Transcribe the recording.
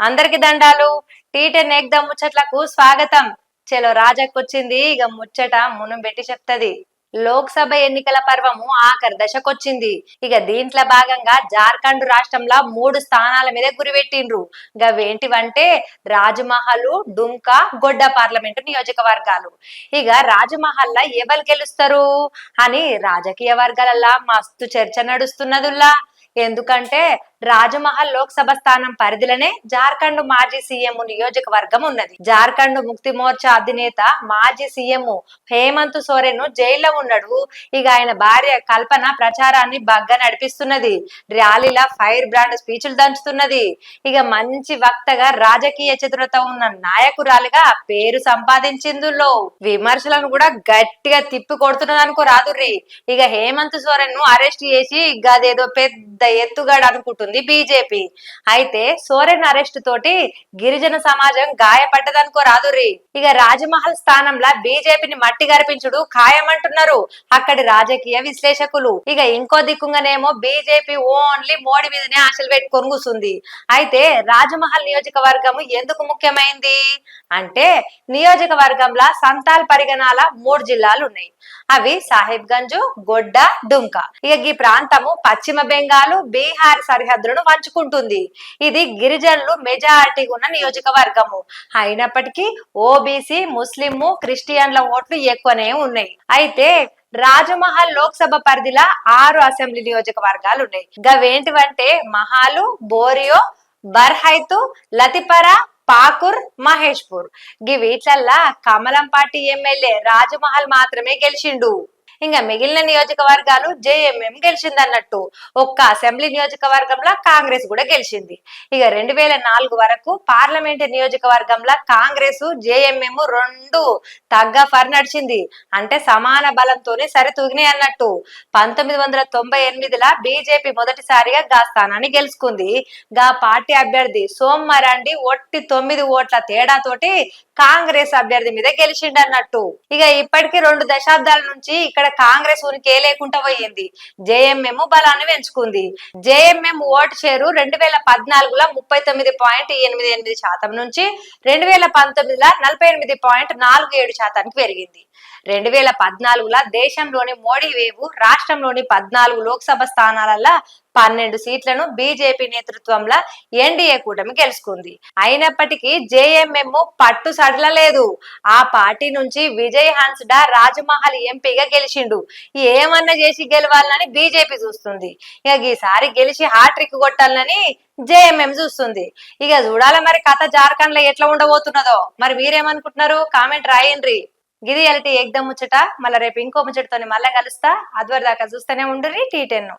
అందరికి దండాలు. టీటెన్ ఎగ్దమ్ ముచ్చట్లకు స్వాగతం. చెలో రాజాకొచ్చింది. ఇక ముచ్చట మునం పెట్టి చెప్తది. లోక్సభ ఎన్నికల పర్వము ఆఖరి దశకొచ్చింది. ఇక దీంట్లో భాగంగా జార్ఖండ్ రాష్ట్రంలో మూడు స్థానాల మీద గురిపెట్టిండ్రు గవేంటివంటే రాజమహల్ డుమ్కా గొడ్డ పార్లమెంటు నియోజకవర్గాలు. ఇక రాజమహల్లా ఎవరు గెలుస్తారు? అని రాజకీయ వర్గాలల్లా మస్తు చర్చ నడుస్తున్నదుల్లా. ఎందుకంటే రాజమహల్ లోక్సభ స్థానం పరిధిలోనే జార్ఖండ్ మాజీ సీఎం నియోజకవర్గం ఉన్నది. జార్ఖండ్ ముక్తి మోర్చా అధినేత మాజీ సీఎం హేమంత్ సోరెన్ జైల్లో ఉన్నాడు. ఇక ఆయన భార్య కల్పన ప్రచారాన్ని బగ్గ నడిపిస్తున్నది. ర్యాలీల ఫైర్ బ్రాండ్ స్పీచ్లు దంచుతున్నది. ఇక మంచి వక్తగా రాజకీయ చతురత ఉన్న నాయకురాలిగా పేరు సంపాదించిందులో విమర్శలను కూడా గట్టిగా తిప్పి కొడుతున్నది అనుకో రాదుర్రి. ఇక హేమంత్ సోరెన్ను అరెస్ట్ చేసి గదేదో పెద్ద ఎత్తుగాడు అనుకుంటుంది బీజేపీ. అయితే సోరెన్ అరెస్ట్ తోటి గిరిజన సమాజం గాయపడ్డదనుకో రాదురి ఇక రాజమహల్ స్థానంలో బీజేపీని మట్టి గర్పించుడు ఖాయమంటున్నారు అక్కడి రాజకీయ విశ్లేషకులు. ఇక ఇంకో దిక్కుంగానేమో బీజేపీ ఓన్లీ మోడీ మీదనే ఆశలు పెట్టి కొనుగుస్తుంది. అయితే రాజమహల్ నియోజకవర్గం ఎందుకు ముఖ్యమైంది? అంటే నియోజకవర్గంలో సంతాల్ పరిగణాల మూడు జిల్లాలు ఉన్నాయి. అవి సాహిబ్ గంజ్ గొడ్డ డుంకా. ఇక ఈ ప్రాంతము పశ్చిమ బెంగాల్ బీహార్ సరిహద్దులను పంచుకుంటుంది. ఇది గిరిజనులు మెజారిటీ ఉన్న నియోజకవర్గము. అయినప్పటికీ ఓబీసీ ముస్లిము క్రిస్టియన్ల ఓట్లు ఎక్కువనే ఉన్నాయి. అయితే రాజమహల్ లోక్సభ పరిధిలో ఆరు అసెంబ్లీ నియోజకవర్గాలు ఉన్నాయి. గవేంటివంటే మహాలు బోరియో బర్హైతు లతిపర పాకూర్ మహేష్పూర్. గివీట్లల్లా కమలం పార్టీ ఎమ్మెల్యే రాజమహల్ మాత్రమే గెలిచిండు. ఇంకా మిగిలిన నియోజకవర్గాలు జేఎంఎం గెలిచింది అన్నట్టు ఒక్క అసెంబ్లీ నియోజకవర్గంలో కాంగ్రెస్ కూడా గెలిచింది. ఇక రెండు వేల నాలుగు వరకు పార్లమెంట్ నియోజకవర్గంలో కాంగ్రెస్ జేఎంఎం రెండు తగ్గ ఫర్ నడిచింది. అంటే సమాన బలంతోనే సరితూగినాయి అన్నట్టు. పంతొమ్మిది వందల తొంభై ఎనిమిదిలా బీజేపీ మొదటిసారిగా గా స్థానాన్ని గెలుచుకుంది. గా పార్టీ అభ్యర్థి సోమ్మరాండి ఒట్టి తొమ్మిది ఓట్ల తేడాతోటి కాంగ్రెస్ అభ్యర్థి మీద గెలిచిండన్నట్టు. ఇక ఇప్పటికి రెండు దశాబ్దాల నుంచి ఇక్కడ కాంగ్రెస్ ఉనికి లేకుండా పోయింది? జేఎంఎం బలాన్ని పెంచుకుంది. జేఎంఎం ఓటు షేరు రెండు వేల పద్నాలుగులో ముప్పై తొమ్మిది పాయింట్ ఎనిమిది ఎనిమిది శాతం నుంచి రెండు వేల పంతొమ్మిదిలో నలభై ఎనిమిది పాయింట్ నాలుగు ఏడు శాతానికి పెరిగింది. రెండు వేల పద్నాలుగులో దేశంలోని మోడీ వేవు రాష్ట్రంలోని పద్నాలుగు లోక్సభ స్థానాలలో పన్నెండు సీట్లను బీజేపీ నేతృత్వంలో ఎన్డీఏ కూటమి గెలుచుకుంది. అయినప్పటికీ జేఎంఎం పట్టు సడలలేదు. ఆ పార్టీ నుంచి విజయ్ హన్స్డా రాజమహల్ ఎంపీగా గెలిచిండు. ఏమన్నా చేసి గెలవాలని బీజేపీ చూస్తుంది. ఇక ఈసారి గెలిచి హాట్రిక్ కొట్టాలని జేఎంఎం చూస్తుంది. ఇక చూడాలి మరి కథ జార్ఖండ్లో ఎట్లా ఉండబోతున్నదో. మరి మీరేమనుకుంటున్నారు? కామెంట్ రాయండి. గిది ఎల్టీ ఎగ్దమ్ ముచ్చట. మళ్ళీ రేపు ఇంకో ముచ్చటతో మళ్ళీ కలుస్తా. అదివరి దాకా చూస్తూనే ఉండుర్రి టీ టెన్.